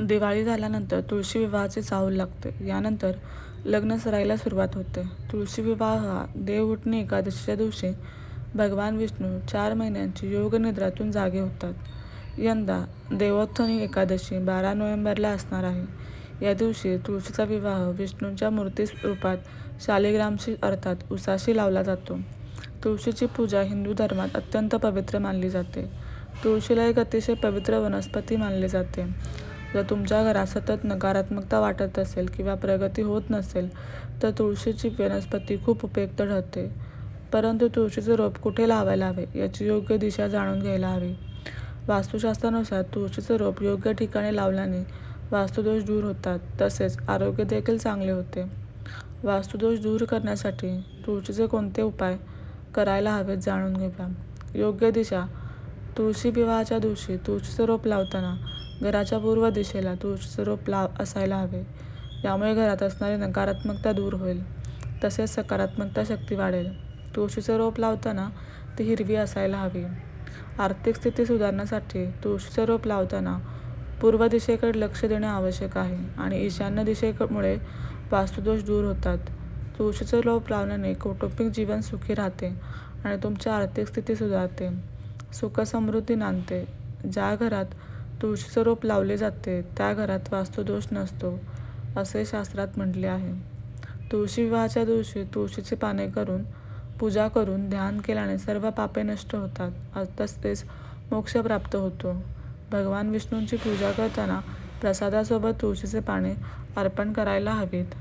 दिवाळी झाल्यानंतर तुळशी विवाहाचे चाहूल लागते. यानंतर लग्न सराईला सुरुवात होते. तुळशी विवाह हा देवउठणी एकादशीच्या दिवशी भगवान विष्णू चार महिन्यांची योगनिद्रातून जागे होतात. यंदा देवोत्थनी एकादशी बारा नोव्हेंबरला असणार आहे. या दिवशी तुळशीचा विवाह विष्णूंच्या मूर्ती रूपात शालिग्रामशी अर्थात उसाशी लावला जातो. तुळशीची पूजा हिंदू धर्मात अत्यंत पवित्र मानली जाते. तुळशीला एक अतिशय पवित्र वनस्पती मानले जाते. जर तुमच्या घरात सतत नकारात्मकता वाटत असेल किंवा प्रगती होत नसेल तर तुळशीची वनस्पती खूप उपयुक्त ठरते. परंतु तुळशीचे रोप कुठे लावायला हवे याची योग्य दिशा जाणून घ्यायला हवी. वास्तुशास्त्रानुसार तुळशीचे रोप योग्य ठिकाणी लावल्याने वास्तुदोष दूर होतात तसेच आरोग्य देखील चांगले होते. वास्तुदोष दूर करण्यासाठी तुळशीचे कोणते उपाय करायला हवेत जाणून घेऊया. योग्य दिशा तुळशी विवाहाच्या दिवशी तुळशीचे रोप लावताना घराच्या पूर्व दिशेला तुळशीचे रोप असायला हवे. यामुळे घरात असणारी नकारात्मकता दूर होईल. तसेच सकारात्मकता शक्ती वाढेल. तुळशीचे रोप लावताना ती हिरवी असायला हवी. आर्थिक स्थिती सुधारण्यासाठी तुळशीचे रोप लावताना पूर्व दिशेकडे लक्ष देणे आवश्यक आहे आणि ईशान्य दिशेमुळे वास्तुदोष दूर होतात. तुळशीचे रोप लावल्याने कौटुंबिक जीवन सुखी राहते आणि तुमची आर्थिक स्थिती सुधारते. सुख-समृद्धी नांदते. ज्या घरात तुळशीचं रोप लावले जाते त्या घरात वास्तुदोष नसतो, असे शास्त्रात म्हटले आहे. तुळशी विवाहाच्या दिवशी तुळशीची पाने करून पूजा करून ध्यान केल्याने सर्व पापे नष्ट होतात तसेच मोक्ष प्राप्त होतो. भगवान विष्णूंची पूजा करताना प्रसादासोबत तुळशीचे पाने अर्पण करायला हवीत.